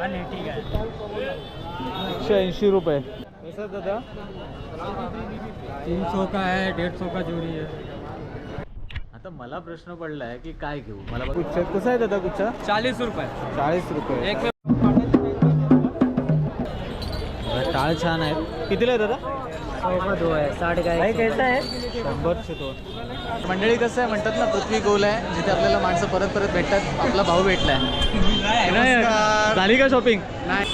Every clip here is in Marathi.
आहे. एकशे ऐंशी रुपये. कसं आहे दादा? तीन सौ का है डेढ़ सौ का जोड़ी है आता मला प्रश्न पडलाय की काय घेऊ? मला गुच्छा कसं आहे दादा गुच्छा चालीस रुपये. चाळीस रुपये. एक टाळ छान आहेत. कितीला आहे दादा? दो है साठ का कैसा आहे मंडळी कसं आहे म्हणतात ना पृथ्वी गोल आहे जिथे आपल्याला माणसं परत परत भेटतात आपला भाऊ भेटलाय. नमस्कार. झाली का शॉपिंग नाही.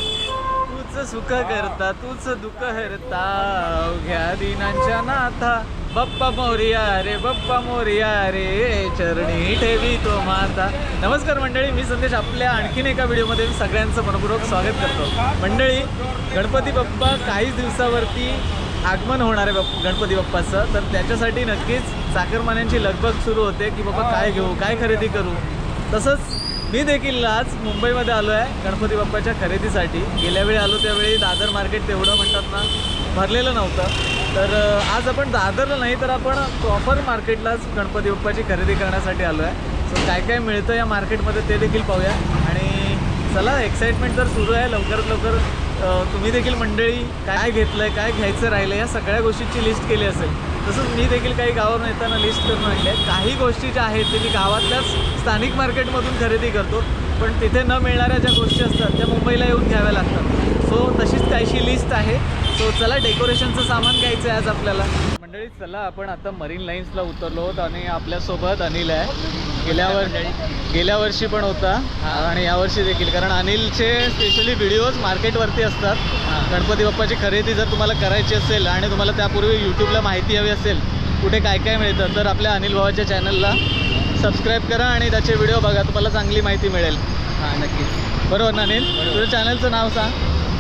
तूच सुख करता तूच दुःख हरता. अवघ्या दिनांच्या नाथा बप्पा मोरिया रे बप्पा मोरिया रे चरणी ठेवी तो माता. नमस्कार मंडळी मी संदेश आपल्या आणखीन एका व्हिडिओमध्ये सगळ्यांचं मनपूर्वक स्वागत करतो. मंडळी गणपती बाप्पा काहीच दिवसावरती आगमन होणार आहे गणपती बाप्पाचं. तर त्याच्यासाठी नक्कीच चाकरमान्यांची लगबग सुरू होते की बाबा काय घेऊ काय खरेदी करू. तसंच मी देखील आज मुंबईमध्ये आलो आहे गणपती बाप्पाच्या खरेदीसाठी. गेल्या वेळी आलो त्यावेळी दादर मार्केट तेवढं म्हणतात ना भरलेलं नव्हतं. तर आज आपण दादरला नाही तर आपण प्रॉपर मार्केटलाच गणपती बाप्पाची खरेदी करण्यासाठी आलो आहे. सो काय काय मिळतं या मार्केटमध्ये ते देखील पाहूया. आणि चला एक्साइटमेंट तर सुरू आहे. लवकरात लवकर तुम्ही देखील मंडळी काय घेतलं आहे काय घ्यायचं राहिलं या सगळ्या गोष्टीची लिस्ट केली असेल. तसंच मी देखील काही गावावरून येताना लिस्ट करून आणली आहे काही गोष्टी ज्या आहेत ते मी गावातल्याच स्थानिक मार्केटमधून खरेदी करतो. पण तिथे न मिळणाऱ्या ज्या गोष्टी असतात त्या मुंबईला येऊन घ्याव्या लागतात. सो तशीच काहीशी लिस्ट आहे. सो चला डेकोरेशनचं सामान घ्यायचं आहे आज आपल्याला. मंडळी चला आपण आता मरीन लाईन्सला उतरलो आहोत आणि आपल्यासोबत अनिल आहे. गेल्या वर गेल्या वर्षी पण होता. आणि यावर्षी देखील. कारण अनिलचे स्पेशली व्हिडिओज मार्केटवरती असतात. गणपती बाप्पाची खरेदी जर तुम्हाला करायची असेल आणि तुम्हाला त्यापूर्वी यूट्यूबला माहिती हवी असेल कुठे काय काय मिळतं तर आपल्या अनिल भावाच्या चॅनलला सबस्क्राईब करा आणि त्याचे व्हिडिओ बघा. तुम्हाला चांगली माहिती मिळेल. हां नक्कीच. बरोबर ना अनिल? तुझ्या चॅनलचं नाव सांग.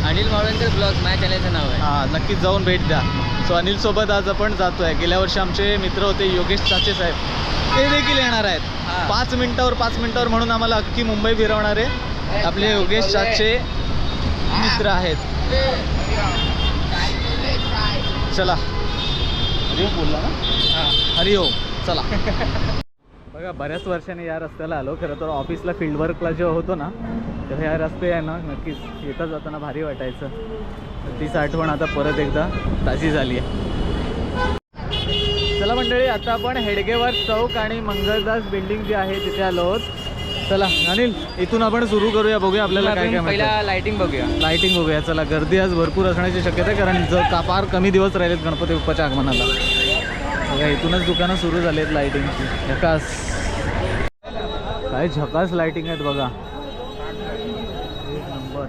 अनिल मावळणकर ब्लॉग माझ्या चॅनलचं नाव आहे. हां नक्कीच जाऊन भेट द्या. सो अनिलसोबत आज आपण जातो आहे गेल्या वर्षी आमचे मित्र होते योगेश चाचे साहेब. ते देखील येणार आहेत. पाच मिनिटावर पाच मिनिटावर म्हणून आम्हाला अख्खी मुंबई फिरवणारे आपले योगेश चाचे मित्र आहेत. चला. हरिओम बोलला ना? हां. हरिओम चला. बघा बऱ्याच वर्षांनी या रस्त्याला आलो. खरं तर ऑफिसला फील्ड वर्कला जेव्हा होतो ना तेव्हा या रस्ते आहे ना नक्कीच येता जाताना भारी वाटायचं. तीच आठवण आता परत एकदा ताजी झाली आहे. चला मंडळी आता आपण हेडगेवर चौक आणि मंगलदास बिल्डिंग जी आहे तिथे आलो आहोत. चला अनिल इथून आपण सुरू करूया बघूया आपल्याला काय काय. पहिला लाइटिंग बघूया. लाइटिंग बघूया चला गर्दी आज भरपूर असण्याची शक्यता आहे कारण जर फार कमी दिवस राहिलेत गणपती बाप्पाच्या आगमनाला. बघा इथूनच दुकानं सुरू झाली आहेत लाइटिंगची झकास. काय झकास लाइटिंग आहेत बघा. नंबर.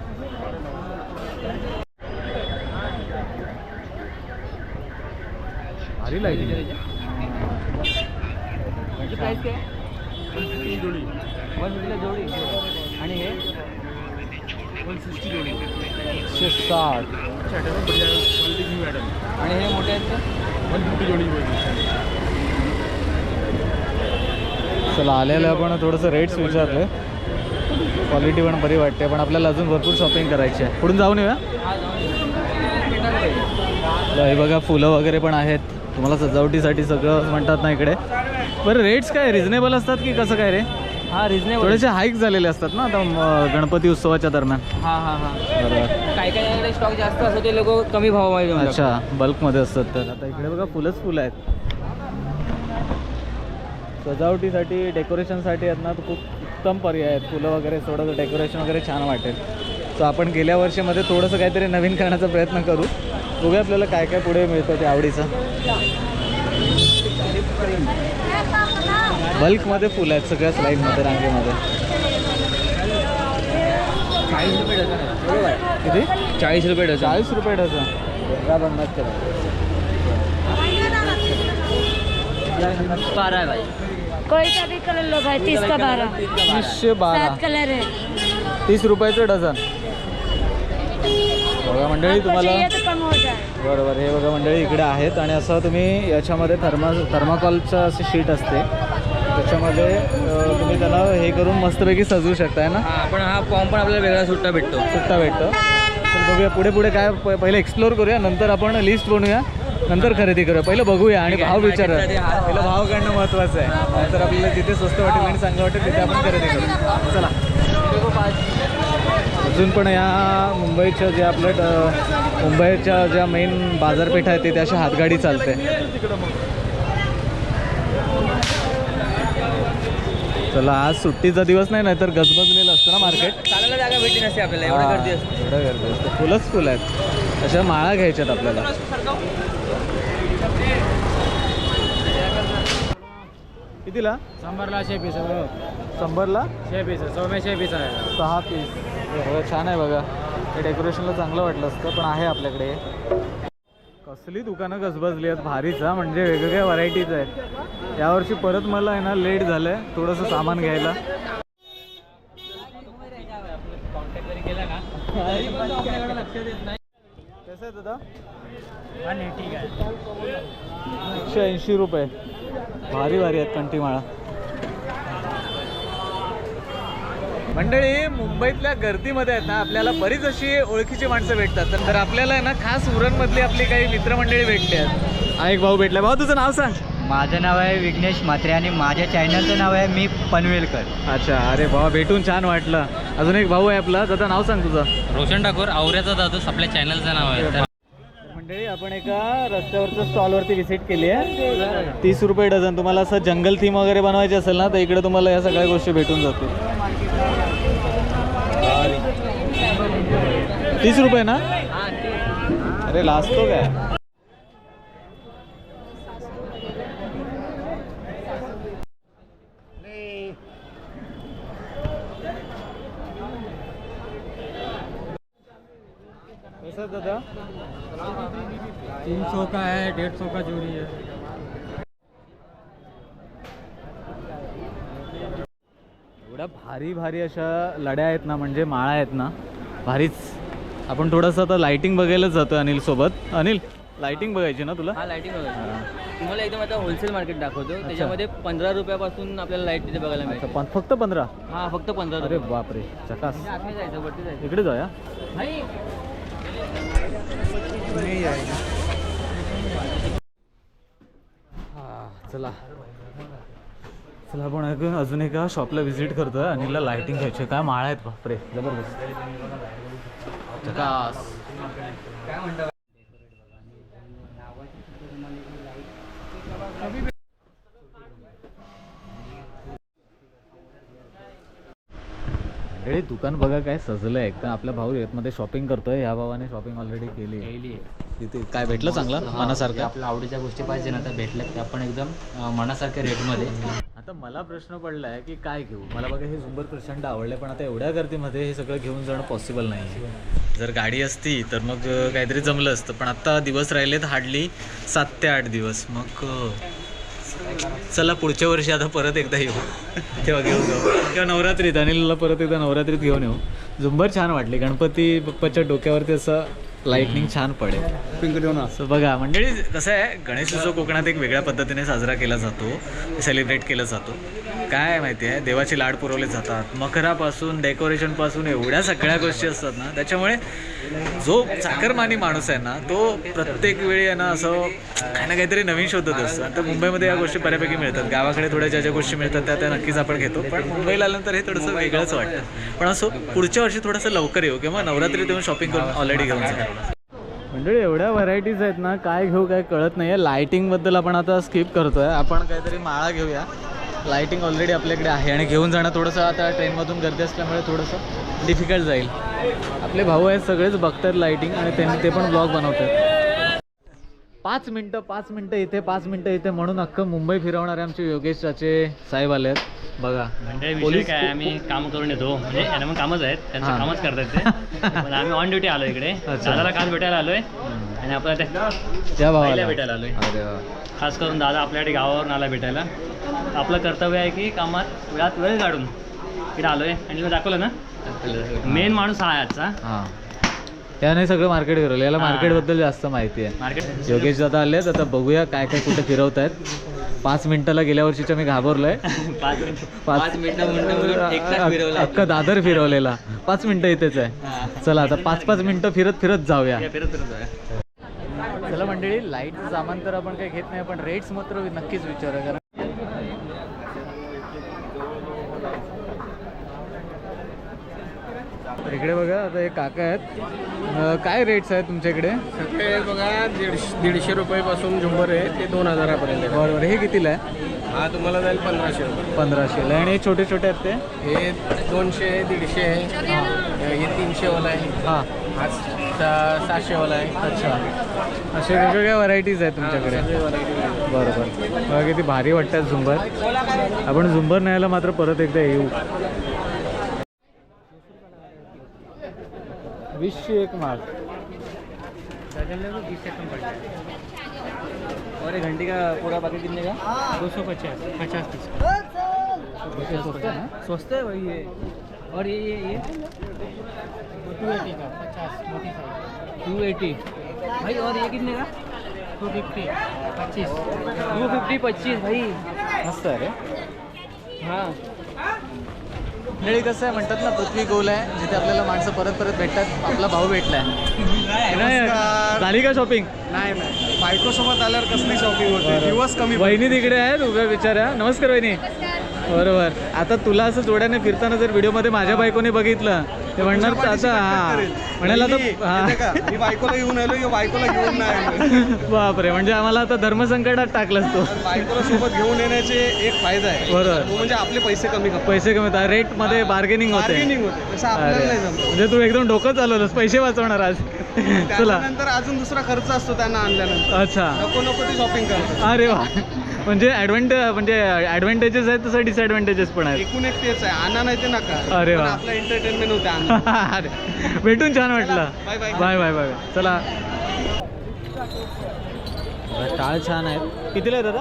भारी आहे प्राइस काय? जोडी. वन फिफ्टीला जोडी. आणि हे? वन सिक्स्टी जोडी एकशे साठ आणि हे मोठे आहेत का? वन फिफ्टी जोडी चला आलेलं आपण थोडंसं रेट्स विचारले. क्वालिटी पण बरी वाटते पण आपल्याला अजून भरपूर शॉपिंग करायची आहे. पुढून जाऊन येऊया? हा हे बघा फुलं वगैरे पण आहेत. तुम्हाला सजावटीसाठी सगळं म्हणतात ना इकडे. बरं रेट्स काय? रिझनेबल असतात की कसं काय रे? हा रिजनेबल थोडेसे हाईक झालेले असतात ना आता म, गणपती उत्सवाच्या दरम्यान. हा हा हा. बरोबर. काही काही स्टॉक जास्त असतो ते लोक कमी भावामध्ये देऊन टाकतात. अच्छा बल्कमध्ये असतात तर. आता इकडे बघा फुलंच फुलं आहेत. सजावटीसाठी डेकोरेशनसाठी आहेत ना तर खूप उत्तम पर्याय आहेत. फुलं वगैरे थोडंसं डेकोरेशन वगैरे छान वाटेल. सो आपण गेल्या वर्षीमध्ये थोडंसं काहीतरी नवीन करण्याचा प्रयत्न करू. बघूया आपल्याला काय काय पुढे मिळतं ते आवडीचं. बल्कमध्ये फुलं आहेत सगळ्या स्लाईडमध्ये रांगेमध्ये. चाळीस रुपये डझन. आहे बरोबर किती चाळीस रुपये डझन. चाळीस रुपये डझन करा बारा आहे भाई कोई सा भी कलर लो भाई तीस का बारह वीसशे बारा. सात कलर है तीस रुपयाचं डझन. बघा मंडळी तुम्हाला. बरोबर हे बघा मंडळी इकडे आहेत आणि असं तुम्ही याच्यामध्ये थर्मा थर्माकॉलचं असे शीट असते. त्याच्यामध्ये तुम्ही त्याला हे करून मस्तपैकी सजवू शकताय ना? हा पण हा फॉर्म पण आपल्याला वेगळा सुट्टा भेटतो. सुट्टा भेटतं. तर बघूया पुढे पुढे काय प- पहिले एक्सप्लोर करूया नंतर आपण लिस्ट बनवूया नंतर खरेदी करूया. पहिलं बघूया आणि. भाव विचारूया. हा- पहिलं भाव काढणं महत्त्वाचं आहे. तर आपल्याला जिथे स्वस्त वाटेल आणि चांगलं वाटेल तिथे आपण खरेदी करू चला. अजून पण या मुंबईच्या ज्या आपल्या ड- मुंबईच्या ज्या मेन बाजारपेठा आहेत तिथे अशी हातगाडी चालते. चला आज सुट्टीचा दिवस नाही नाहीतर गजबजलेलं असतं ना मार्केट चालायला जागा भेटली नसते आपल्याला एवढं गर्दी असते. एवढं गर्दी असते. फुलंच फुल आहेत. अशा माळा घ्यायच्यात आपल्याला. कितीला? शंभरला शे पीस शंभरला? शे पीस सौम्य शे पीस आहे. सहा पीस. बघा छान आहे बघा. हे डेकोरेशनला चांगलं वाटलं असतं पण आहे आपल्याकडे. कसली दुकानं गजबजली आहेत भारीचा म्हणजे वेगवेगळ्या व्हरायटीज आहेत. यावर्षी परत मला आहे ना लेट झालं आहे थोडंसं सामान घ्यायला. कसं आहे दादा? एकशे ऐंशी रुपये. भारी भारी आहेत कंटीमाळा. मंडळी मुंबईतल्या गर्दीमध्ये आहेत ना आपल्याला बरीच अशी ओळखीची माणसं भेटतात. तर आपल्याला आहे ना खास उरणमधली आपली काही मित्रमंडळी भेटली आहेत. हा एक भाऊ भेटला भाऊ तुझं नाव सांग. माझं नाव आहे विघ्नेश म्हात्रे आणि माझ्या चॅनलचं नाव आहे मी पनवेलकर. अच्छा अरे भावा भेटून छान वाटलं. अजून एक भाऊ आहे आपला. दादा नाव सांग तुझं. रोशन ठाकूर आवऱ्याचा दादूस आपल्या चॅनलचं नाव आहे. मंडळी आपण एका रस्त्यावरच्या स्टॉलवरती व्हिजिट केली आहे. तीस रुपये डझन. तुम्हाला असं जंगल थीम वगैरे बनवायची असेल ना तर इकडे तुम्हाला या सगळ्या गोष्टी भेटून जातील. तीस रुपये ना? अरे लास्ट तो आहे दादा? तीन सौ का है डेढ़ सौ का जोड़ी है। एवढ्या भारी भारी अशा लड्या आहेत ना म्हणजे माळा आहेत ना भारीच. आपण थोडंसं आता लाइटिंग बघायलाच जातो अनिल सोबत. अनिल लाइटिंग बघायची ना तुला? हा लाईटिंग बघायची. तुम्हाला एकदम आता होलसेल मार्केट दाखवतो. त्याच्यामध्ये पंधरा रुपयापासून आपल्याला लाइट तिथे बघायला मिळते पण फक्त पंधरा? हा फक्त पंधरा अरे रुपये. बापरे चकास. जायचं वरती जायचं. इकडे जाऊया? हा, चला. चला आपण अजून अजून एका शॉपला व्हिजिट करतोय. अनिलला लाइटिंग घ्यायची. काय माळा आहेत बापरे. जबरदस्त. मंडळी दुकान बघा काय सजलं आहे एकदम आपला भाऊ यामध्ये शॉपिंग करतोय. या भावाने शॉपिंग ऑलरेडी केली तिथे काय भेटलं चांगलं? मनासारखं? आपल्या आवडीच्या गोष्टी पाहिजे ना तर भेटल्या त्या पण एकदम मनासारख्या रेटमध्ये आता मला प्रश्न पडला आहे की काय घेऊ? मला बघा हे झुंबर प्रचंड आवडले पण आता एवढ्या गर्दीमध्ये हे सगळं घेऊन जाणं पॉसिबल नाही जर गाडी असती तर मग काहीतरी जमलं असतं. पण आता दिवस राहिलेत हार्डली सात ते आठ दिवस. मग चला पुढच्या वर्षी आता परत एकदा येऊ. तेव्हा घेऊन जाऊ. किंवा नवरात्रीत अनिलला परत एकदा नवरात्रीत घेऊन येऊ. झुंबर छान वाटली. गणपती बाप्पाच्या डोक्यावरती असं लाईटनिंग छान पडेल. असं बघा मंडळी कसं आहे गणेश उत्सव कोकणात एक वेगळ्या पद्धतीने साजरा केला जातो सेलिब्रेट केला जातो. काय माहिती आहे? देवाचे लाड पुरवले जातात. मकरापासून डेकोरेशनपासून एवढ्या सगळ्या गोष्टी असतात ना. त्याच्यामुळे जो चाकरमानी माणूस आहे ना तो प्रत्येक वेळी आहे ना असं काही ना काहीतरी नवीन शोधत असतं. आता मुंबईमध्ये या गोष्टी बऱ्यापैकी मिळतात. गावाकडे थोड्या ज्या ज्या गोष्टी मिळतात त्या त्या नक्कीच आपण घेतो. पण मुंबईला आल्यानंतर हे थोडंसं वेगळंच वाटतं. पण असं पुढच्या वर्षी थोडंसं लवकर येऊ किंवा नवरात्रीत येऊन शॉपिंग करून ऑलरेडी घेऊन जाऊ मंडळी एवढ्या व्हरायटीज आहेत ना काय घेऊ काय कळत नाही आहे लायटिंगबद्दल आपण आता स्किप करतोय. आपण काहीतरी माळा घेऊया. लायटिंग ऑलरेडी आपल्याकडे आहे आणि घेऊन जाणं थोडंसं आता ट्रेनमधून गर्दी असल्यामुळे थोडंसं डिफिकल्ट जाईल. आपले भाऊ आहेत सगळेच बघतात लायटिंग आणि त्यांनी ते पण ब्लॉग बनवतात. पाच मिनटं पाच मिनटं इथे पाच मिनटं इथे म्हणून अख्खं मुंबई फिरवणारे आमचे योगेश चाचे साहेब आले आहेत. बघा. म्हणजे काय आम्ही काम करून येतो. म्हणजे यांना पण कामच आहेत. त्यांचं. कामच करतात ते. पण आम्ही ऑन ड्युटी आलो इकडे. दादाला काल भेटायला आलोय. आणि आपल्याला त्या भावाला. भेटायला आलोय. अरे. खास करून दादा आपल्याकडे गावावरून आला भेटायला. आपलं कर्तव्य आहे की कामात वेळात वेळ काढून इकडे आलोय. आणि तुला दाखवलं ना? मेन माणूस हा आहे आजचा. हां. त्याने सगळं मार्केट फिरवलं. याला हां. मार्केटबद्दल जास्त माहिती आहे. मार्केट? योगेश दादा आले आता बघूया काय काय कुठे फिरवत आहेत पाच मिनिटाला गेल्या वर्षीच्या मी घाबरलोय. पाच मिनिटं. अख्खा दादर फिरवलेला. पाच मिनिटं इथेच आहे. चला आता पाच पाच मिनिटं फिरत फिरत जाऊया. फिरत फिरत जाऊया. मंडळी लाईटचं सामान तर आपण काही घेत नाही पण रेट्स मात्र नक्कीच विचारूया कारण इकडे बघा आता एक काका आहेत. काय रेट्स आहेत तुमच्या इकडे? सगळे बघा दीडशे दीडशे रुपयापासून झुंबर आहे ते दोन हजारापर्यंत. बरोबर. हे कितीला आहे? हा तुम्हाला जाईल पंधराशे रुपये. पंधराशेला आणि हे छोटे छोटे आहेत ते? हे दोनशे दीडशे आहे. हे तीनशेवाला आहे. हां. हा. सा- सातशेवाला आहे. अच्छा. असे वेगवेगळ्या व्हरायटीज आहेत तुमच्याकडे. बरोबर. बघा किती भारी वाटतात झुंबर. आपण झुंबर न्यायला मात्र परत एकदा येऊ. वीसशे एक माळ और ये घंटी का पूरा पैकेट कितने का? दो सौ पचास. पचास पीस. सस्ता है भाई ये और ये ये ये? टू एटी का पचास मोटी साइज। टू एटी भाई और ये कितने का? टू फिफ्टी पच्चीस। टू फिफ्टी पच्चीस भाई। मस्त आहे रे. हाँ। मंडळी कसं आहे म्हणतात ना पृथ्वी गोल आहे जिथे आपल्याला माणसं परत परत भेटतात आपला भाऊ भेटलाय. नमस्कार. झाली का शॉपिंग नाही नाही. बायकोसोबत आल्यावर कसली शॉपिंग होते? दिवस कमी वहिनी तिकडे आहेत उभ्या बिचाऱ्या नमस्कार वहिनी. बरोबर. आता तुला असं जोड्याने फिरताना जर व्हिडिओमध्ये माझ्या बायकोने बघितलं ते म्हणणार हा. म्हणाल आता हा. मी बायकोला घेऊन आलो बायकोला घेऊन नाही बापरे म्हणजे आम्हाला आता धर्मसंकटात टाकलंस तो. बायकोला सोबत घेऊन येण्याचे एक फायदा आहे. बरोबर. म्हणजे आपले पैसे कमी करतो. पैसे कमी होतात. रेटमध्ये बार्गेनिंग होते. म्हणजे तू एकदम डोकं चालवलंस पैसे वाचवणार आज. चला. त्यानंतर अजून दुसरा खर्च असतो त्यांना आणल्यानंतर. अच्छा. नको नको ती शॉपिंग करतात. अरे वा. म्हणजे ऍडव्हान्टे म्हणजे ऍडव्हान्टेजेस आहेत तसं डिसएडव्हान्टेजेस पण आहेत. एकूण एक तेच आहे. आणा नाही ते नका. अरे वा. आपलं एंटरटेनमेंट होते अरे भेटून छान वाटलं. Bye bye bye bye bye चला. टाळ छान आहेत. कितीला आहे दादा?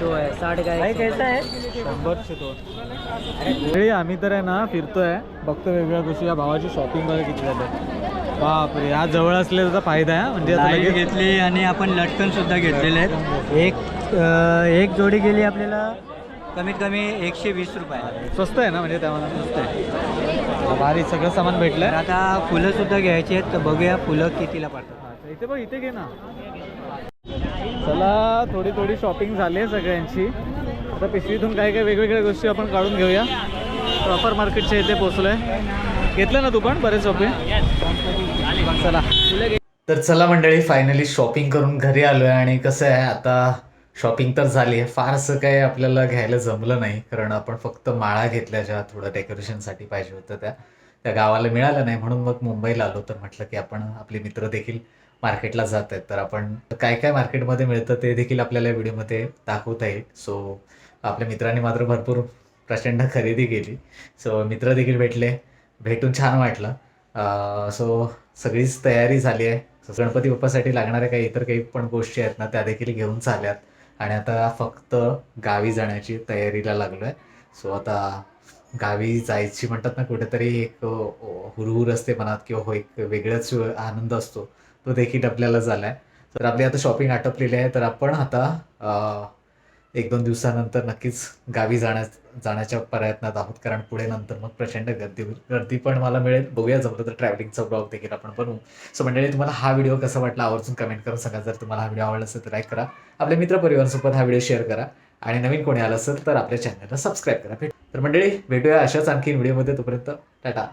दो है साठ का भाई कैसा है शंभरशे दोन. अरे आम्ही तर आहे ना फिरतोय. बघतो वेगवेगळ्या गोष्टी. या भावाची शॉपिंग वगैरे किती झालं. बापरे हा जवळ असलेला फायदा आहे. म्हणजे घेतली आणि आपण लटकन सुद्धा घेतलेले आहेत. एक एक जोडी गेली आपल्याला. कमीत कमी एकशे वीस रुपये. स्वस्त आहे ना म्हणजे त्यामध्ये? स्वस्त आहे. भारी सगळं सामान तर भेटलंय आता फुलं सुद्धा घ्यायची आहेत. तर बघूया फुलं कितीला पडतात. अच्छा, इथे बघ इथे घे ना. चला थोडी थोडी शॉपिंग झाली आहे सगळ्यांची. आता पिशवीतून काही काही वेगवेगळ्या गोष्टी आपण काढून घेऊया. प्रॉपर मार्केटच्या इथे पोचलोय घेतलं ना तू पण बरेच शॉपिंग चला. तर चला मंडळी फायनली शॉपिंग करून घरी आलोय आणि कसं आहे आता शॉपिंग तर झाली आहे. फारसं काही आपल्याला घ्यायला जमलं नाही. कारण आपण फक्त माळा घेतल्या ज्या थोडं डेकोरेशनसाठी पाहिजे होतं त्या. त्या गावाला मिळालं नाही. म्हणून मग मुंबईला आलो. तर म्हटलं की आपण आपले मित्र देखील मार्केटला जात आहेत. तर आपण काय काय मार्केटमध्ये मिळतं ते देखील आपल्याला या व्हिडिओमध्ये दाखवता येईल सो आपल्या मित्रांनी मात्र भरपूर प्रचंड खरेदी केली. सो मित्र देखील भेटले. भेटून छान वाटलं. सो सगळीच तयारी झाली आहे. गणपती बाप्पासाठी लागणाऱ्या काही इतर काही पण गोष्टी आहेत ना त्या देखील घेऊन चालल्यात. आणि आता फक्त गावी जाण्याची तयारीला लागलो आहे सो आता गावी जायची म्हणतात ना कुठेतरी एक हुरहुर असते मनात किंवा हो एक वेगळाच आनंद असतो. तो देखील आपल्याला झाला आहे तर आपली आता शॉपिंग आटपलेली आहे. तर आपण आता एक दोन दिवसानंतर नक्कीच गावी जाण्या जाण्याच्या प्रयत्नात आहोत. कारण पुढे नंतर मग प्रचंड गर्दी होईल. गर्दी पण मला मिळेल. बघूया जमलं तर ट्रॅव्हलिंगचा ब्लॉग देखील आपण बनवू. सो मंडळी तुम्हाला हा व्हिडिओ कसा वाटला आवर्जून कमेंट करून सांगा. जर तुम्हाला हा व्हिडिओ आवडला असेल तर लाईक करा. आपल्या मित्रपरिवारांसोबत हा व्हिडिओ शेअर करा. आणि नवीन कोणी आलं असेल तर आपल्या चॅनलला सबस्क्राईब करा. भेट तर मंडळी भेटूया अशाच आणखी व्हिडिओमध्ये तोपर्यंत टाटा.